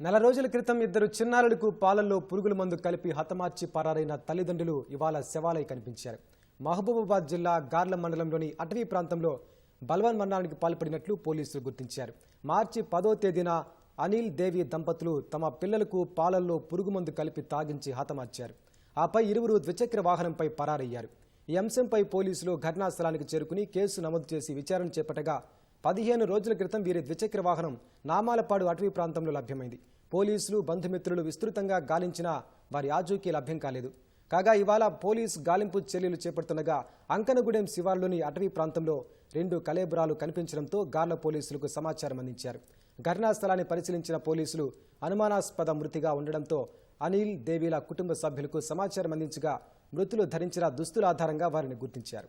నెల రోజుల క్రితం ఇద్దరు చిన్నారులకు పాలల్లో పురుగుల మందు కలిపి హతమార్చి పరారైన తల్లిదండ్రులు ఇవాళ శవాలై కనిపించారు. మహబూబాబాద్ జిల్లా గార్ల మండలంలోని అటవీ ప్రాంతంలో బల్వన్ మరణానికి పాల్పడినట్లు పోలీసులు గుర్తించారు. మార్చి పదో తేదీన అనిల్ దేవి దంపతులు తమ పిల్లలకు పాలల్లో పురుగు మందు కలిపి తాగించి హతమార్చారు. ఆపై ఇరువురు ద్విచక్ర వాహనంపై పరారయ్యారు. ఈ అంశంపై పోలీసులు ఘటనా స్థలానికి చేరుకుని కేసు నమోదు చేసి విచారణ చేపట్టగా పదిహేను రోజుల క్రితం వీరి ద్విచక్ర వాహనం నామాలపాడు అటవీ ప్రాంతంలో లభ్యమైంది. పోలీసులు బంధుమిత్రులు విస్తృతంగా గాలించినా వారి ఆచూకీ లభ్యం కాలేదు. కాగా ఇవాళ పోలీసు గాలింపు చర్యలు చేపడుతుండగా అంకనగూడెం శివార్లోని అటవీ ప్రాంతంలో రెండు కలేబురాలు కనిపించడంతో గార్ల పోలీసులకు సమాచారం అందించారు. ఘటనా స్థలాన్ని పరిశీలించిన పోలీసులు అనుమానాస్పద మృతిగా ఉండడంతో అనిల్ దేవీల కుటుంబ సభ్యులకు సమాచారం అందించగా మృతులు ధరించిన దుస్తుల ఆధారంగా వారిని గుర్తించారు.